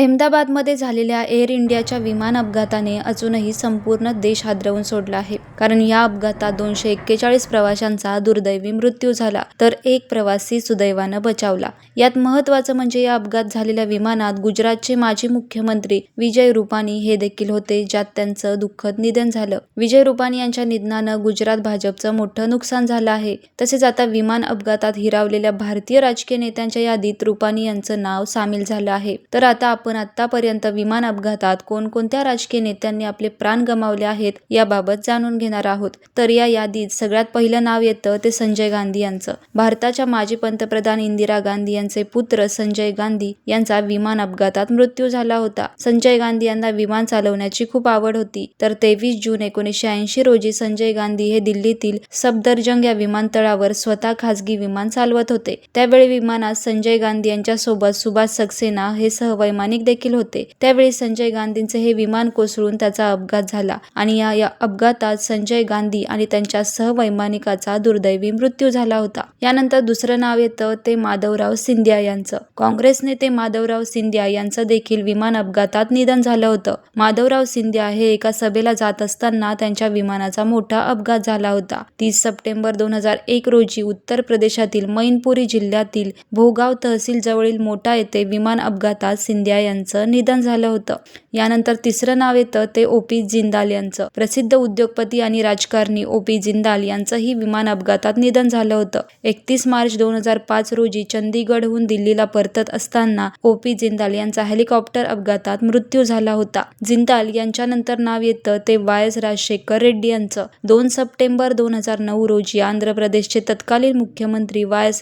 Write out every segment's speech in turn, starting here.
अहमदाबादमध्ये झालेल्या एअर इंडियाच्या विमान अपघाताने अजूनही संपूर्ण देश हादरवून सोडला आहे. कारण या अपघातात दोनशे एक्केचाळीस प्रवाशांचा दुर्दैवी मृत्यू झाला तर एक प्रवासी सुदैवानं बचावला. यात महत्त्वाचं म्हणजे या अपघात झालेल्या विमानात गुजरातचे माजी मुख्यमंत्री विजय रुपानी हे देखील होते ज्यात त्यांचं दुःखद निधन झालं. विजय रुपानी यांच्या निधनानं गुजरात भाजपचं मोठं नुकसान झालं आहे. तसेच आता विमान अपघातात हिरावलेल्या भारतीय राजकीय नेत्यांच्या यादीत रुपानी यांचं नाव सामील झालं आहे. तर आता आपण आतापर्यंत विमान अपघातात कोणकोणत्या राजकीय नेत्यांनी आपले प्राण गमावले आहेत याबाबत जाणून घेणार आहोत. तर या यादीत सगळ्यात पहिलं नाव येतं ते संजय गांधी यांचं. भारताच्या माजी पंतप्रधान इंदिरा गांधी यांचे पुत्र संजय गांधी यांचा विमान अपघातात मृत्यू झाला होता. संजय गांधी यांना विमान चालवण्याची खूप आवड होती. तर तेवीस जून एकोणीसशे ऐंशी रोजी संजय गांधी हे दिल्लीतील सफदरजंग या विमानतळावर स्वतः खासगी विमान चालवत होते. त्यावेळी विमानात संजय गांधी यांच्यासोबत सुभाष सक्सेना हे सहवैमानिक देखील होते. त्यावेळी संजय गांधींचे हे विमान कोसळून त्याचा अपघात झाला आणि या अपघातात संजय गांधी आणि त्यांच्या सहवैमानिकाचा दुर्दैवी मृत्यू झाला होता. यानंतर दुसरं नाव येतं ते माधवराव सिंधिया यांचं. काँग्रेस नेते माधवराव सिंधिया यांचं देखील विमान अपघातात निधन झालं होतं. माधवराव सिंधिया हे एका सभेला जात असताना त्यांच्या विमानाचा मोठा अपघात झाला होता. तीस सप्टेंबर दोन हजार एक रोजी उत्तर प्रदेशातील मैनपुरी जिल्ह्यातील भोगाव तहसील जवळील मोठा येथे विमान अपघातात सिंधिया यांचं निधन झालं होतं. यानंतर तिसरं नाव येतं ते ओ. पी. जिंदाल यांचं. प्रसिद्ध उद्योगपती आणि राजकारणी ओ. पी. जिंदाल यांचंही विमान अपघातात निधन झालं होतं. एकतीस मार्च दोन हजार पाच रोजी चंदीगडहून दिल्लीला परतत असताना ओ. पी. जिंदाल यांचा हेलिकॉप्टर अपघातात मृत्यू झाला होता. जिंदाल यांच्यानंतर नाव येतं ते वाय. एस. राजशेखर रेड्डी यांचं. दोन सप्टेंबर दोन हजार नऊ रोजी आंध्र प्रदेशचे तत्कालीन मुख्यमंत्री वाय. एस.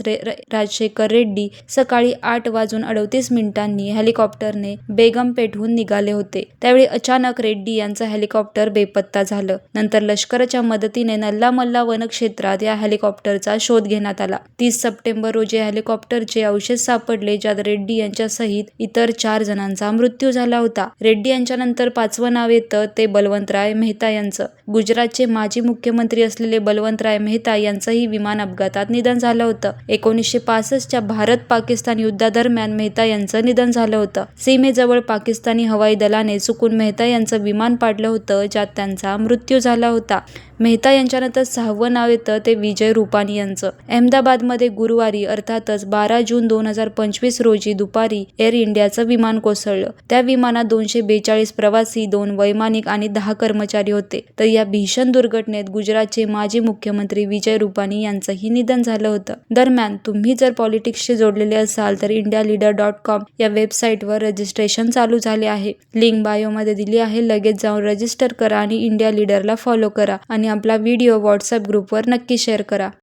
राजशेखर रेड्डी सकाळी आठ वाजून अडतीस मिनिटांनी हेलिकॉप्टर हेलिकॉप्टरने बेगमपेठहून निघाले होते. त्यावेळी अचानक रेड्डी यांचं हेलिकॉप्टर बेपत्ता झालं. नंतर लष्कराच्या मदतीने नल्लामल्ला वनक्षेत्रात या हेलिकॉप्टरचा शोध घेण्यात आला. तीस सप्टेंबर रोजी हेलिकॉप्टरचे अवशेष सापडले ज्यात रेड्डी यांच्यासहित इतर चार जणांचा मृत्यू झाला होता. रेड्डी यांच्यानंतर पाचवं नाव येतं ते बलवंतराय मेहता यांचं. गुजरातचे माजी मुख्यमंत्री असलेले बलवंतराय मेहता यांचंही विमान अपघातात निधन झालं होतं. एकोणीसशे पासष्टच्या भारत-पाकिस्तान युद्धादरम्यान मेहता यांचं निधन झालं होतं. सीमेजवळ पाकिस्तानी हवाई दलाने चुकून मेहता यांचं विमान पाडलं होतं ज्यात त्यांचा मृत्यू झाला होता. मेहता यांच्यानंतर सहावं नाव येतं ते विजय रुपानी यांचं. अहमदाबादमध्ये गुरुवारी अर्थातच बारा जून दोन हजार पंचवीस रोजी दुपारी एअर इंडियाचं विमान कोसळलं. त्या विमानात दोनशे बेचाळीस प्रवासी, दोन वैमानिक आणि दहा कर्मचारी होते. तर या भीषण दुर्घटनेत गुजरातचे माजी मुख्यमंत्री विजय रुपानी यांचंही निधन झालं होतं. दरम्यान तुम्ही जर पॉलिटिक्सशी जोडलेले असाल तर इंडिया लीडर डॉट कॉम या वेबसाईटवर रजिस्ट्रेशन चालू झाले आहे. लिंक बायोमध्ये दिली आहे. लगेच जाऊन रजिस्टर करा आणि इंडिया लीडरला फॉलो करा आणि आपला व्हिडिओ व्हॉट्सअप ग्रुपवर नक्की शेअर करा.